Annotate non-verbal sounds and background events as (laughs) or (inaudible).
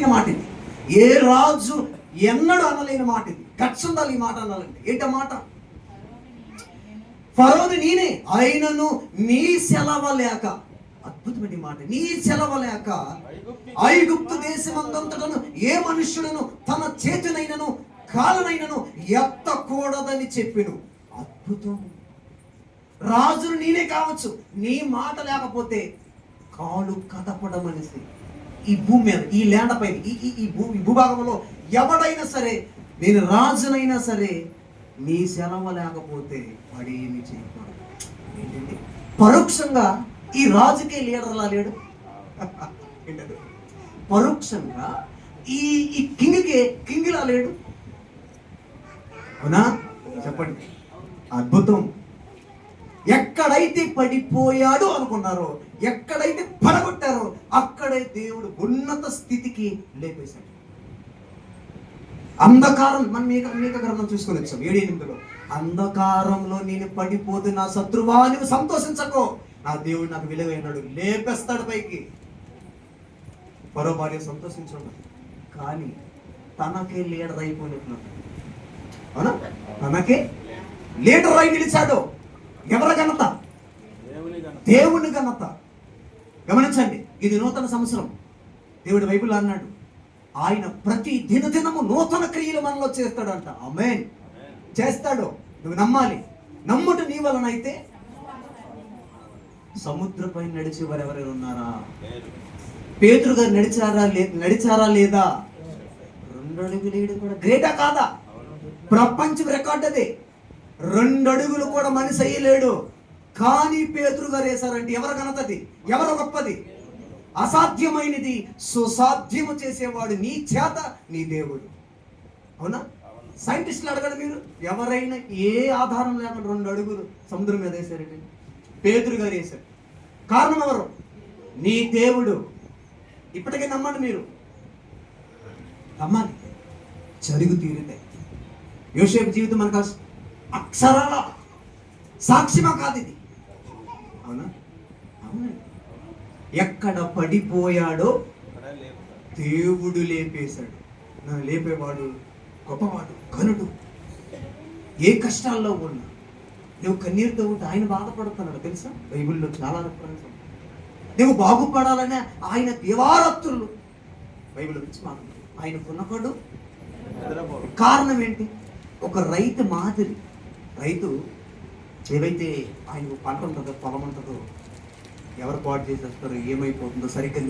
అద్భుతమైన మాట ఇది. ఏ రాజు ఎన్నడూ అనలేని మాట ఇది. గట్స్ ఉండాలి ఈ మాట అనాలంటే. ఏంట మాట? ఫరోని నేనే. అయినను నీ సెలవ లేక అద్భుతమైన మాట. నీ సెలవ లేక ఐగుప్తు దేశమందంతటను ఏ మనుష్యుడను తన చేతినైనను కాలనైనను ఎత్తకూడదని చెప్పిను. అద్భుతం. రాజును నేనే కావచ్చు. నీ మాట లేకపోతే కాలు కదపడం అనేసి ఈ భూమి మీద ఈ ల్యాండ్ పైన ఈ ఈ- ఈ భూ ఈ భూభాగంలో ఎవడైనా సరే నేను రాజునైనా సరే నీ సెలవు లేకపోతే వాడు ఏమి చేయకూడదు. ఏంటండి పరోక్షంగా ఈ రాజుకే లీడర్లా లేడు. (laughs) పరోక్షంగా ఈ ఈ కింగ్కే కింగ్లా లేడు. అవునా? చెప్పండి. అద్భుతం. ఎక్కడైతే పడిపోయాడు అనుకున్నారో ఎక్కడైతే పడగొట్టారో అక్కడే దేవుడు ఉన్నత స్థితికి లేపేశాడు. అంధకారం మనం మీక మీక గ్రంథం చూసుకొని వచ్చాం ఏడు ఎనిమిదిలో. అంధకారంలో నేను పడిపోతే నా శత్రువా నువ్వు సంతోషించకో. నా దేవుడు నాకు విలువైనాడు లేపేస్తాడు పైకి. పరో భార్య సంతోషించండి. కానీ తనకే లీడర్ అయిపోయినట్టున్నాడు అవునా? తనకే లీడర్ అయి నిలిచాడు. ఎవరి ఘనత దేవుని ఘనత. గమనించండి ఇది నూతన సంవత్సరం. దేవుడు బైబిల్ అన్నాడు ఆయన ప్రతి దినదినము నూతన క్రియలు మనలో చేస్తాడంట. అమేన్ చేస్తాడు. నువ్వు నమ్మాలి. నమ్ముట నీ వలన అయితే సముద్రపై నడిచే వారు ఎవరైనా ఉన్నారా? పేతురు గారు నడిచారా నడిచారా లేదా? రెండు అడుగులు వేయడం కూడా గ్రేటా కాదా? ప్రపంచం రికార్డ్ అది. రెండు అడుగులు కూడా మనిషి అయ్యలేడు. కానీ పేతురు గారు వేశారంటే ఎవరు ఘనతది? ఎవరు గొప్పది? అసాధ్యమైనది సుసాధ్యము చేసేవాడు నీ చేత నీ దేవుడు. అవునా? సైంటిస్టులు అడగండి మీరు. ఎవరైనా ఏ ఆధారం లేకుండా రెండు అడుగులు సముద్రం మీద వేశారండి? పేతురు గారు వేశారు. కారణం ఎవరు? నీ దేవుడు. ఇప్పటికే నమ్మండి మీరు. నమ్మాలి. జరుగు తీరితే యోసేపు జీవితం మనకు అక్షరాల సాక్ష్యమా కాదు ఇది. అవునా? ఎక్కడ పడిపోయాడో దేవుడు లేపేశాడు. నన్ను లేపేవాడు గొప్పవాడు కనుడు ఏ కష్టాల్లో ఉన్నా నువ్వు కన్నీరుతో ఉంటే ఆయన బాధపడుతున్నాడు తెలుసా? బైబిల్లో చాలా రిఫరెన్స్ నువ్వు బాగుపడాలనే ఆయన దేవారత్తులు. బైబిల్ గురించి మాట ఆయన కొనకడు కారణం ఏంటి? ఒక రైతు మాదిరి. రైతు ఏదైతే ఆయన పంట ఉంటుందో పొలం ఉంటుందో ఎవరు పాటు చేసేస్తారో ఏమైపోతుందో సరిగ్గా